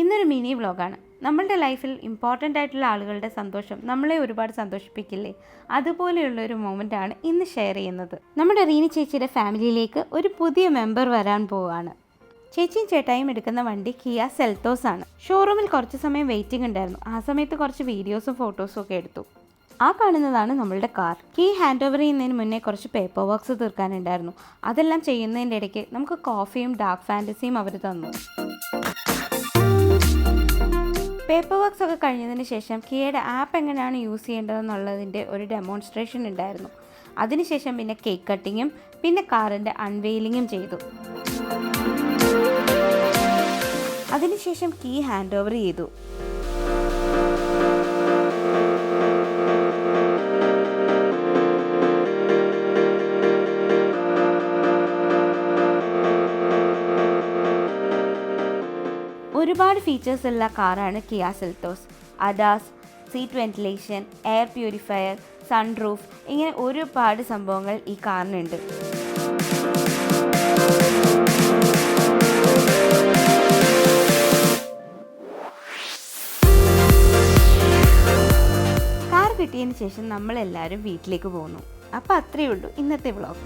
ഇന്നൊരു മിനി വ്ലോഗാണ് നമ്മളുടെ ലൈഫിൽ ഇമ്പോർട്ടന്റ് ആയിട്ടുള്ള ആളുകളുടെ സന്തോഷം നമ്മളെ ഒരുപാട് സന്തോഷിപ്പിക്കില്ലേ? അതുപോലെയുള്ള ഒരു മൊമെന്റ് ആണ് ഇന്ന് ഷെയർ ചെയ്യുന്നത്. നമ്മുടെ റീനി ചേച്ചിയുടെ ഫാമിലിയിലേക്ക് ഒരു പുതിയ മെമ്പർ വരാൻ പോവുകയാണ് ചേച്ചിയും ചേട്ടായും എടുക്കുന്ന വണ്ടി കിയ സെൽത്തോസ് ആണ്. ഷോറൂമിൽ കുറച്ച് സമയം വെയിറ്റിംഗ് ഉണ്ടായിരുന്നു. ആ സമയത്ത് കുറച്ച് വീഡിയോസും ഫോട്ടോസും ഒക്കെ എടുത്തു. ആ കാണുന്നതാണ് നമ്മളുടെ കാർ കീ ഹാൻഡ് ഓവർ ചെയ്യുന്നതിന് മുന്നേ കുറച്ച് പേപ്പർ വർക്ക്സ് തീർക്കാനുണ്ടായിരുന്നു. അതെല്ലാം ചെയ്യുന്നതിന്റെ ഇടയ്ക്ക് നമുക്ക് കോഫിയും ഡാർക്ക് ഫാന്റസിയും അവർ തന്നു. പേപ്പർ വർക്ക്സ് ഒക്കെ കഴിഞ്ഞതിന് ശേഷം കിയയുടെ ആപ്പ് എങ്ങനെയാണ് യൂസ് ചെയ്യേണ്ടതെന്നുള്ളതിന്റെ ഒരു ഡെമോൺസ്ട്രേഷൻ ഉണ്ടായിരുന്നു. അതിനുശേഷം പിന്നെ കേക്ക് കട്ടിങ്ങും പിന്നെ കാറിന്റെ അൺവെയിലിങ്ങും ചെയ്തു. അതിനുശേഷം കീ ഹാൻഡ് ഓവർ ചെയ്തു. ഒരുപാട് ഫീച്ചേഴ്സ് ഉള്ള കാറാണ് Kia Seltos ADAS seat ventilation air purifier sunroof ഇങ്ങനെ ഒരുപാട് സംഭവങ്ങൾ ഈ കാറിനുണ്ട്. കാർ കിട്ടിയതിന് ശേഷം നമ്മളെല്ലാവരും വീട്ടിലേക്ക് പോകുന്നു. അപ്പോൾ അത്രയേ ഉള്ളൂ ഇന്നത്തെ വ്ളോഗ്